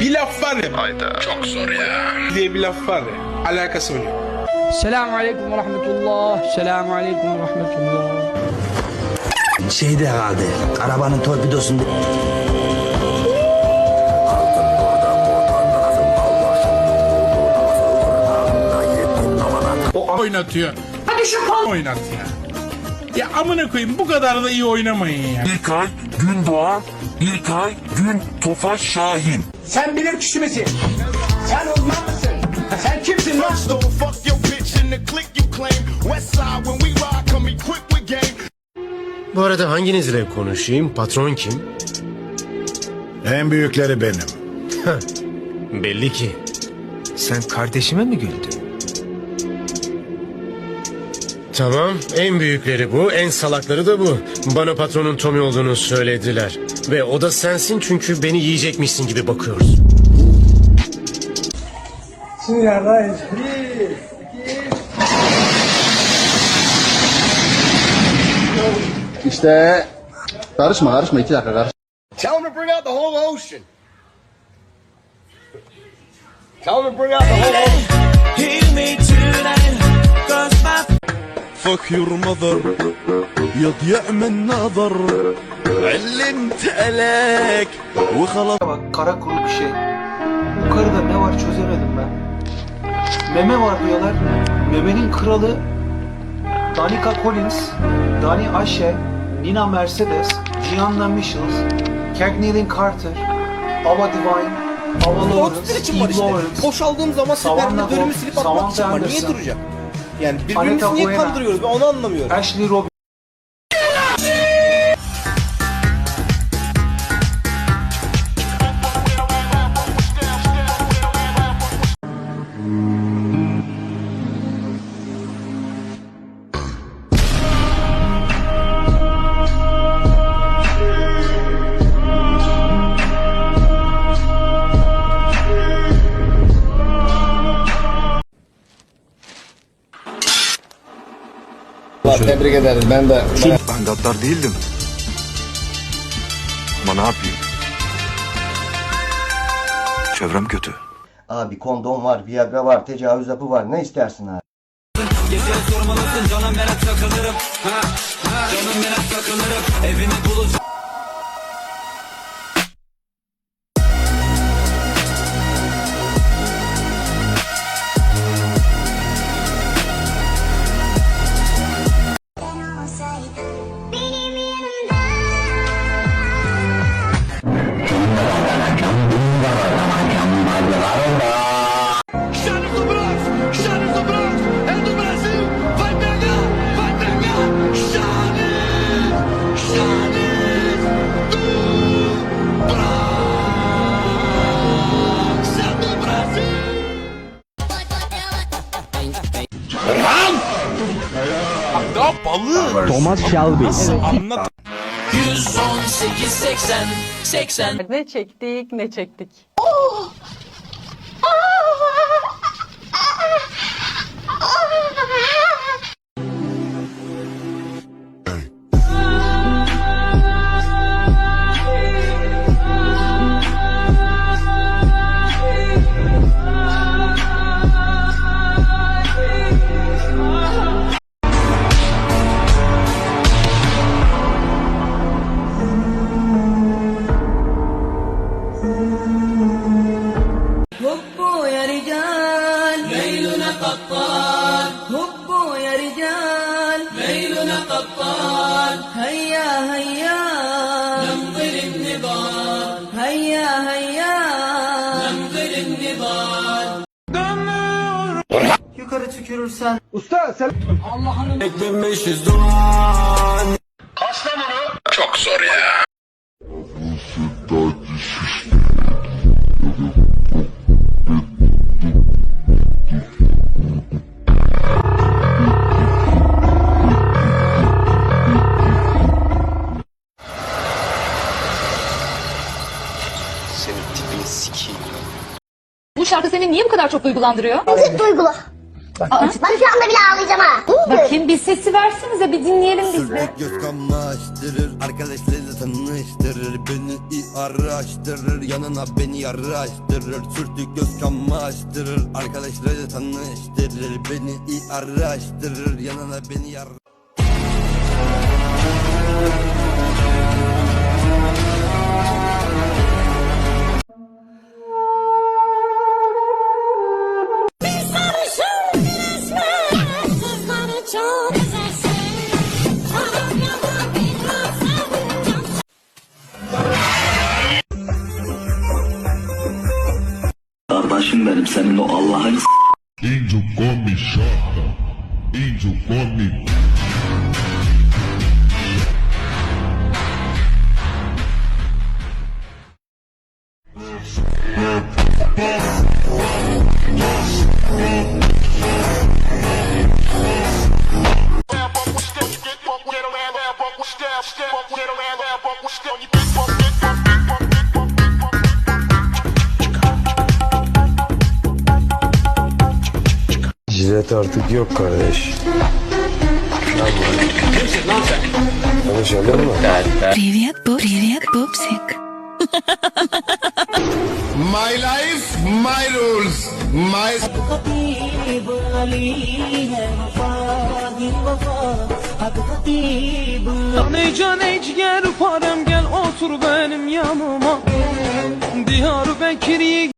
Bir laf var ya. Hayda. Çok zor ya. Diye bir laf var ya. Alakası bile yok. Selamun aleyküm ve rahmetullah. Selamun aleyküm ve rahmetullah. Şeyde herhalde. Arabanın torpidosunda. Oynatıyor. Hadi şu kol oynat ya. Ya amına koyayım bu kadar da iyi oynamayın ya. İlkay Gündoğan, İlkay Gün Tofaş Şahin. Sen bilir kişi misin? Sen uzman mısın? Sen kimsin lan? So fuck your bitch and the click you claim. West side when we ride, come equipped with game. Bu arada hanginizle konuşayım? Patron kim? En büyükleri benim. Belli ki. Sen kardeşime mi güldün? Tamam, en büyükleri bu, en salakları da bu. Bana patronun Tommy olduğunu söylediler. Ve o da sensin çünkü beni yiyecekmişsin gibi bakıyoruz. İşte karışma karışma iki dakika karışma. Tell him to bring out the whole ocean. Tell him to bring out the whole ocean Fuck your mother يضيع من نظر علمت عليك وخلاص Bak kara kuru bir şey. Bu karıda ne var çözemedim ben. Meme var diyorlar. Memenin kralı Danica Collins, Dani Ashe, Nina Mercedes, Gianna Michels, Cagney Carter, Ava Divine, Ava Lawrence, için var Eve işte. Lawrence, Boş aldığım zaman Savannah seferinde dönümü Hope, silip atmak için Samantha var. Niye Anderson, duracak? Yani birbirimizi niye kandırıyoruz ben onu anlamıyorum. Ashley Robinson, Tebrik ederiz ben de. Ben gaddar değildim. Ama ne yapayım? Çevrem kötü. Abi kondom var, viagra var, tecavüz hapı var. Ne istersin abi? Chaves alın. Thomas Shelby. Anlat? 118 80 80 Ne çektik ne çektik. Oh! قطان هبوا يا رجال ليلنا قطان هيا هيا نمضي النضال هيا هيا نمضي النضال yukarı tükürürsen Usta sen Çok zor ya. Bu şarkı seni niye bu kadar çok duygulandırıyor? Duygula. Ben şu anda bile ağlayacağım ha. Bakayım bir sesi versenize bir dinleyelim biz de. Göz kamaştırır Arkadaşlarıyla tanıştırır Beni iyi araştırır Yanına beni yaraştırır Sürtük göz kamaştırır Arkadaşlarıyla tanıştırır Beni iyi araştırır Yanına beni yar Jilet artık yok kardeş. Kimsin lan sen? Konuşalım mı? Привет, привет, пупсик. My life, my rules My Ey can ey ciğer parem gel otur benim yanıma. Diyar Bekir'i